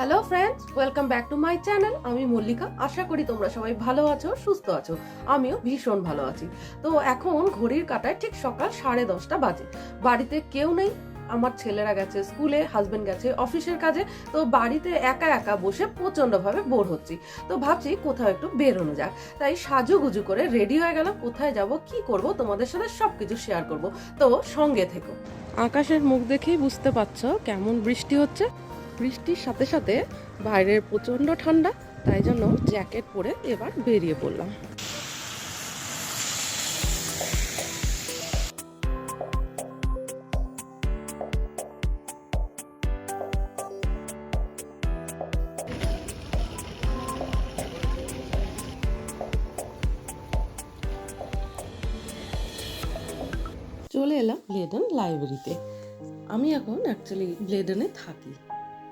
Hello friends welcome back to my channel আমি মল্লিকা। আশা করি তোমরা সবাই ভালো আছো, সুস্থ আছো। আমিও ভীষণ ভালো আছি। তো এখন ঘড়ির কাটায় ঠিক সকাল সাড়ে দশটা বাজে। বাড়িতে কেউ নেই। আমার ছেলেরা গেছে স্কুলে হাজবেন্ড গেছে অফিসের কাজে। তো বাড়িতে একা একা বসে প্রচণ্ডভাবে বোর হচ্ছি। তো ভাবছি কোথাও একটু বেরোনো যাক। তাই সাজুগুজু করে রেডি হয়ে গেলাম। কোথায় যাব, কি করব, তোমাদের সাথে সব কিছু শেয়ার করব। তো সঙ্গে থেকো। আকাশের মুখ দেখেই বুঝতে পারছ কেমন বৃষ্টি হচ্ছে। বৃষ্টির সাথে সাথে বাইরের প্রচণ্ড ঠান্ডা, তাই জন্য জ্যাকেট পরে এবার বেরিয়ে পড়লাম। চলে এলাম ব্লেডেন লাইব্রেরিতে আমি এখন অ্যাকচুয়ালি ব্লেডেনে থাকি।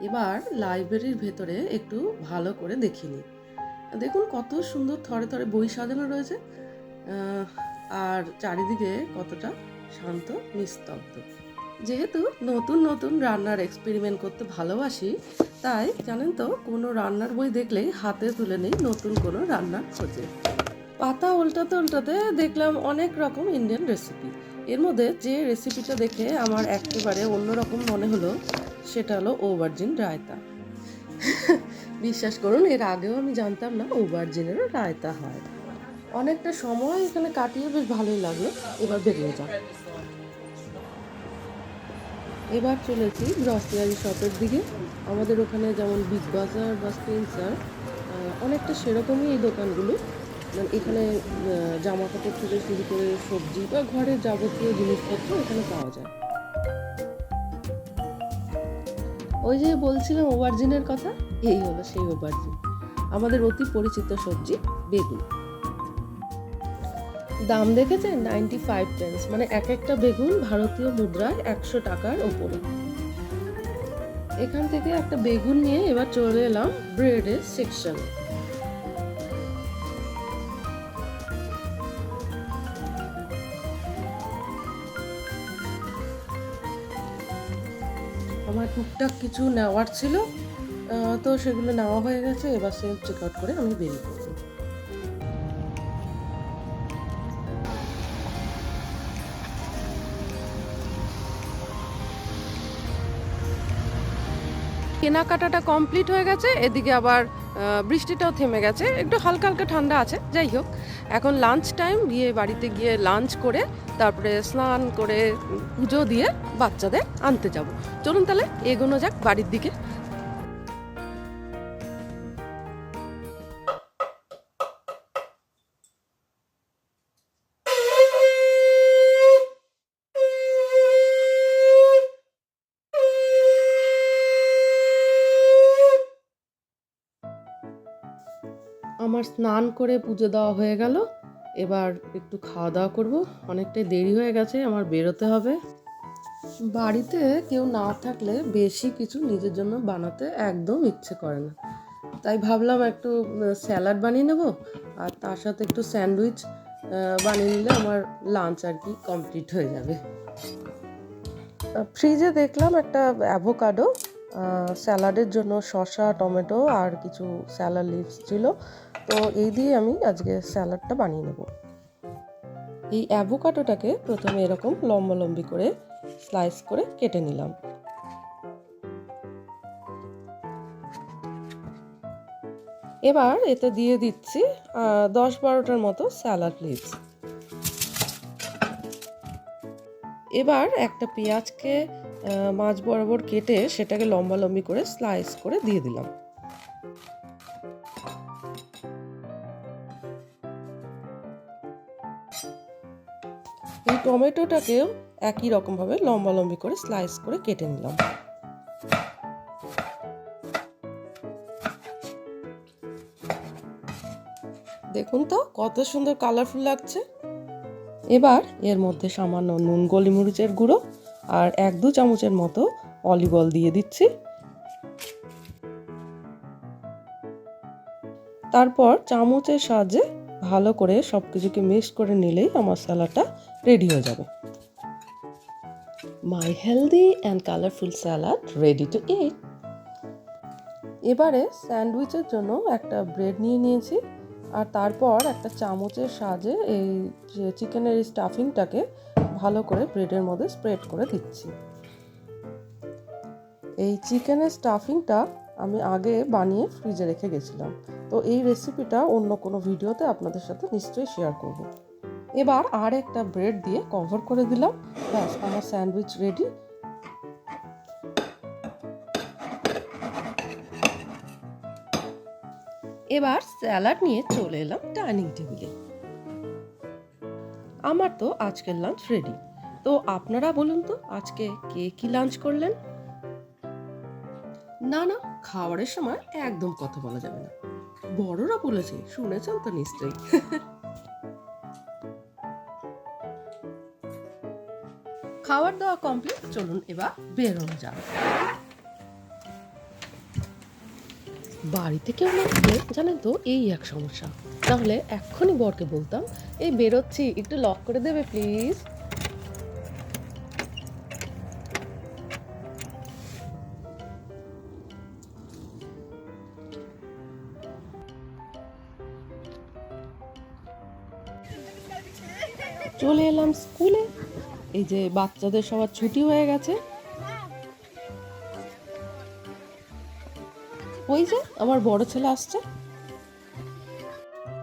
এবার লাইব্রেরির ভেতরে একটু ভালো করে দেখিনি দেখুন কত সুন্দর থরে থরে বই সাজানো রয়েছে আর চারিদিকে কতটা শান্ত, নিস্তব্ধ। যেহেতু নতুন নতুন রান্নার এক্সপেরিমেন্ট করতে ভালোবাসি, তাই জানেন তো, কোনো রান্নার বই দেখলেই হাতে তুলে নেই নতুন কোনো রান্নার খোঁজে। পাতা উল্টাতে উল্টাতে দেখলাম অনেক রকম ইন্ডিয়ান রেসিপি মধ্যে যে রেসিপিটা দেখে আমার একেবারে অন্যরকম মনে হলো, সেটা হলো ওভারজিন রায়তা। বিশ্বাস করুন, এর আগেও আমি জানতাম না ওভারজিনেরও রায়তা হয়। অনেকটা সময় এখানে কাটিয়ে বেশ ভালোই লাগল। এবার বেরিয়ে যাক। এবার চলেছি গ্রসারি শপের দিকে। আমাদের ওখানে যেমন বিগ বাজার বা স্পেন্সার অনেকটা সেরকমই এই দোকানগুলো। এখানে জামা কাপড় থেকে শুরু করে সবজি বা ঘরের যাবতীয় জিনিসপত্র এখানে পাওয়া যায়। ওই যে বলছিলাম ওভারজিনের কথা? এই হলো সেই ওভারজিন আমাদের অতি পরিচিত সবজি, বেগুন। দাম দেখেছেন? নাইনটি ফাইভ পেন্স মানে এক একটা বেগুন ভারতীয় মুদ্রায় একশো টাকার ওপরে। এখান থেকে একটা বেগুন নিয়ে এবার চলে এলাম ব্রেডের সেকশন আমার টুকটাক কিছু নেওয়ার ছিল তো সেগুলো নেওয়া হয়ে গেছে, এবার সেলফ চেক আউট করে আমি বেরিয়ে পড়ব। কেনাকাটাটা কমপ্লিট হয়ে গেছে, এদিকে আবার বৃষ্টিটাও থেমে গেছে, একটু হালকা হালকা ঠান্ডা আছে, যাই হোক। এখন লাঞ্চ টাইম গিয়ে বাড়িতে গিয়ে লাঞ্চ করে, তারপরে স্নান করে পুজো দিয়ে বাচ্চাদের আনতে যাব। চলুন তাহলে এগোনো যাক বাড়ির দিকে। আমার স্নান করে পুজো দেওয়া হয়ে গেল। এবার একটু খাওয়া দাওয়া করব। অনেকটাই দেরি হয়ে গেছে, আমার বেরোতে হবে। বাড়িতে কেউ না থাকলে বেশি কিছু নিজের জন্য বানাতে একদম ইচ্ছে করে না। তাই ভাবলাম একটু স্যালাড বানিয়ে নেব, আর তার সাথে একটু স্যান্ডউইচ বানিয়ে নিলে আমার লাঞ্চ আর কি কমপ্লিট হয়ে যাবে। ফ্রিজে দেখলাম একটা অ্যাভোকাডো স্যালাডের জন্য শসা, টমেটো আর কিছু স্যালাড লিভস ছিল। তো এই দিয়ে আমি আজকে স্যালাডটা বানিয়ে নেব। এই অ্যাভোকাডোটাকে প্রথমে এরকম লম্বা লম্বি করে স্লাইস করে কেটে নিলাম। এবার এতে দিয়ে দিচ্ছি দশ বারোটার মতো স্যালাড লিভস। এবার একটা পেঁয়াজকে মাছ বরাবর কেটে সেটাকে লম্বা লম্বি করে স্লাইস করে দিয়ে দিলাম। এই টমেটোটাকেও একই রকমভাবে লম্বা লম্বি করে স্লাইস করে কেটে নিলাম। দেখুন তো, কত সুন্দর কালারফুল লাগছে। এবার এর মধ্যে সামান্য নুন, গোলমরিচের গুঁড়ো আর এক দু চামচের মতো অলিভ অয়েল দিয়ে দিচ্ছি। তারপর চামচের সাহায্যে ভালো করে সব কিছুকে মিক্স করে নিলেই আমার স্যালাডটা রেডি হয়ে যাবে। My healthy and colourful salad ready to eat এবারে স্যান্ডউইচের জন্য একটা ব্রেড নিয়ে নিয়েছি। আর তারপর একটা চামচের সাহায্যে এই যে চিকেনের স্টাফিংটাকে ভালো করে ব্রেডের মধ্যে স্প্রেড করে দিচ্ছি। এই চিকেনের স্টাফিংটা আমি আগে বানিয়ে ফ্রিজে রেখে গেছিলাম। তো এই রেসিপিটা অন্য কোনো ভিডিওতে আপনাদের সাথে নিশ্চয়ই শেয়ার করব। এবার আর একটা ব্রেড দিয়ে কভার করে দিলাম। ব্যাস, আমার স্যান্ডউইচ রেডি। এবার স্যালাড নিয়ে চলে এলাম ডাইনিং টেবিলে। আমার তো আজকের লাঞ্চ রেডি তো আপনারা বলুন তো আজকে কে কি লাঞ্চ করলেন? না না খাবারের সময় একদম কথা বলা যাবে না। বড়রা বলেছে শুনেছেন তো নিশ্চয়ই। খাবার দাওয়া কমপ্লিট চলুন এবার বেরোনো যাবে বাড়িতে কেউ না থাকলে জানেন তো, এই এক সমস্যা। তাহলে এক্ষুনি বরকে বলতাম, এই বেরোচ্ছি, একটু লক করে দেবে প্লিজ চলে এলাম স্কুলে। এই যে বাচ্চাদের সবার ছুটি হয়ে গেছে ওই যে আমার বড় ছেলে আসছে।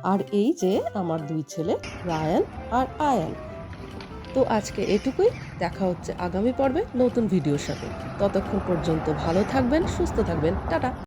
আর এই যে আমার দুই ছেলে, রায়ান আর আয়ান। তো আজকে এটুকুই, দেখা হচ্ছে আগামী পর্বে নতুন ভিডিওর সাথে। ততক্ষণ পর্যন্ত ভালো থাকবেন, সুস্থ থাকবেন, টাটা।